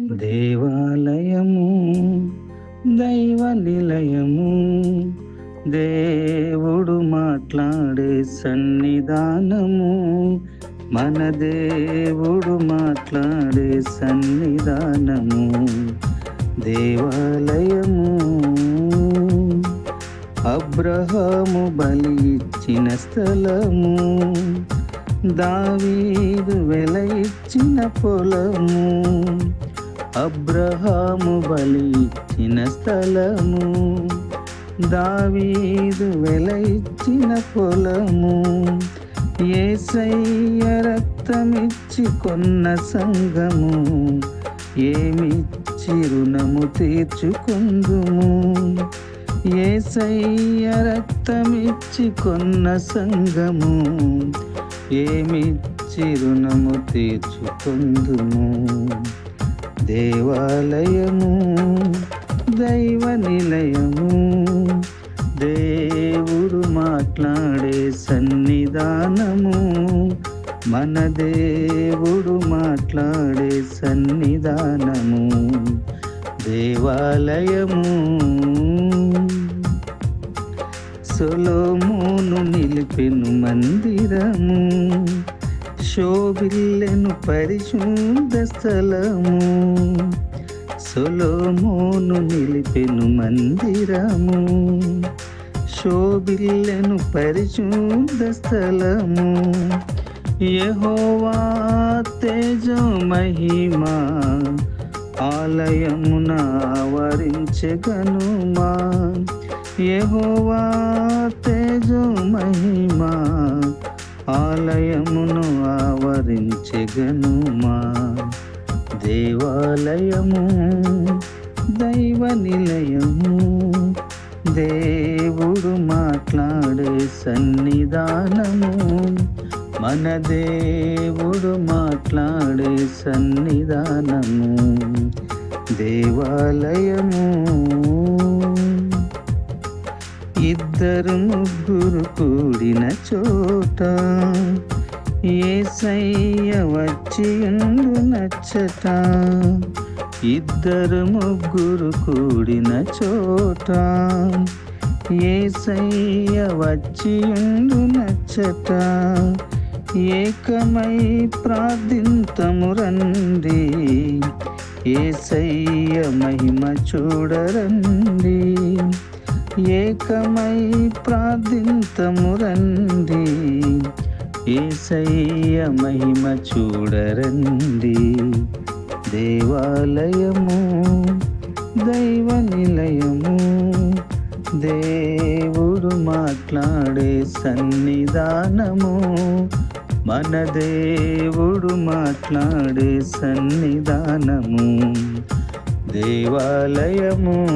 దేవాలయము దైవ నిలయము దేవుడు మాట్లాడే సన్నిధానము మన దేవుడు మాట్లాడే సన్నిధానము దేవాలయము. అబ్రహాము బలి ఇచ్చిన స్థలము దావీదు వెల ఇచ్చిన పొలము అబ్రహాము బలి ఇచ్చిన స్థలము దావీదు వెల ఇచ్చిన పొలము ఏసయ్య రక్తమిచ్చి కొన్న సంగము ఏమిచ్చి రుణము తీర్చుకుందుము? ఏసయ్య రక్తమిచ్చి కొన్న సంగము ఏమిచ్చి రుణము తీర్చుకుందుము? దేవాలయము దైవ నిలయము. దేవుడు మాట్లాడే సన్నిధానము మన దేవుడు మాట్లాడే సన్నిధానము. దేవాలయము సొలోమును నిలిపెను మందిరము. శోభిల్లెను పరిశుద్ధ స్థలము. సొలోమోను నిలిపెను మందిరము. శోభిల్లెను పరిశుద్ధ స్థలము. యహోవా తేజ మహిమా ఆలయమున ఆవరించగనుమా. యహోవా తేజో ఆవరించగనుమా దేవాలయము దైవ నిలయము. దేవుడు మాట్లాడే సన్నిధానము మన దేవుడు మాట్లాడే సన్నిధానము. దేవాలయము. ఇద్దరు ముగ్గురు కూడిన చోట ఏసయ్య వచ్చి ఉండు నచ్చట. ఇద్దరు ముగ్గురు కూడిన చోట. ఏసయ్య వచ్చి ఉండు నచ్చట. ఏకమై ప్రార్థింతము రండి. ఏసయ్య మహిమ చూడరండి. ఏకమై ప్రార్థింతము రండి. ఏసయ్య మహిమ చూడరండి? దేవాలయము దైవ నిలయము దేవుడు మాట్లాడే సన్నిధానము. మన దేవుడు మాట్లాడే సన్నిధానము. దేవాలయము